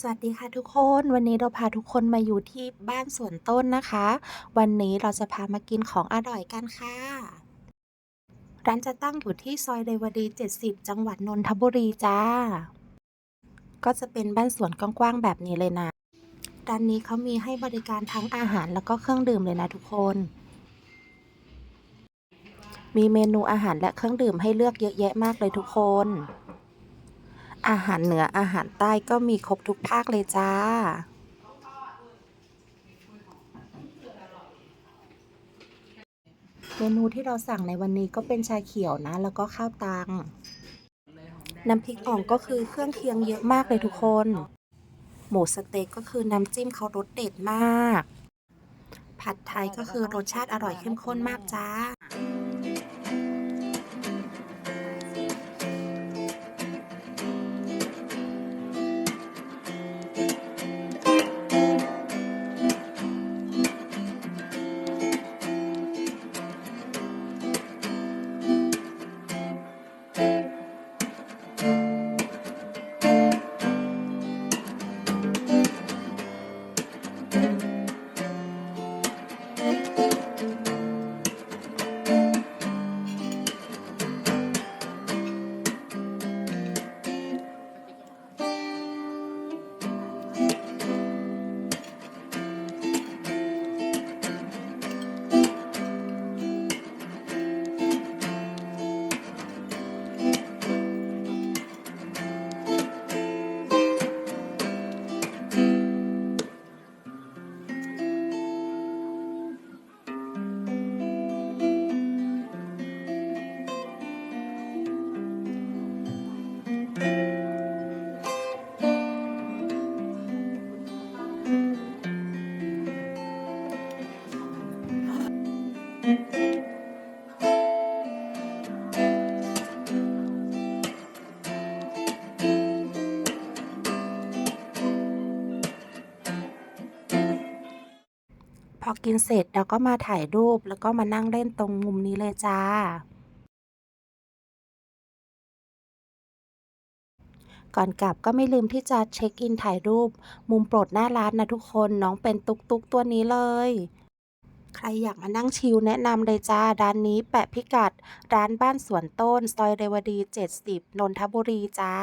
สวัสดีค่ะทุกคนวันนี้เราพาทุกคนมาอยู่ที่บ้านสวนต้นนะคะ วันนี้เราจะพามากินของอร่อยกันค่ะ ร้านจะตั้งอยู่ที่ซอยเรวดี 70 จังหวัดนนทบุรีจ้า ก็จะเป็นบ้านสวนกว้างๆแบบนี้เลยนะร้านนี้เขามีให้บริการทั้งอาหารแล้วก็เครื่องดื่มเลยนะทุกคน มีเมนูอาหารและเครื่องดื่มให้เลือกเยอะแยะมากเลยทุกคน อาหารเหนืออาหารใต้ก็มีครบทุกภาคเลยจ้า เมนูที่เราสั่งในวันนี้ก็เป็นชาเขียวนะ แล้วก็ข้าวตัง น้ำพริกอ่องก็คือเครื่องเคียงเยอะมากเลยทุกคน หมูสเต็กก็คือน้ำจิ้มเขารสเด็ดมาก ผัดไทยก็คือรสชาติอร่อยเข้มข้นมากจ้า อกินเสร็จเราก็มาถ่ายรูปแล้วก็มานั่งเล่นตรงมุมนี้เลยจ้า ก่อนกลับก็ไม่ลืมที่จะเช็คอินถ่ายรูป มุมโปรดหน้าร้านนะทุกคนน้องเป็นตุกตุกตัวนี้เลย ใครอยากมานั่งชิลแนะนำเลยจ้าร้านนี้แปะพิกัด ร้านบ้านสวนต้น ซอยเรวดี 70 นนทบุรีจ้า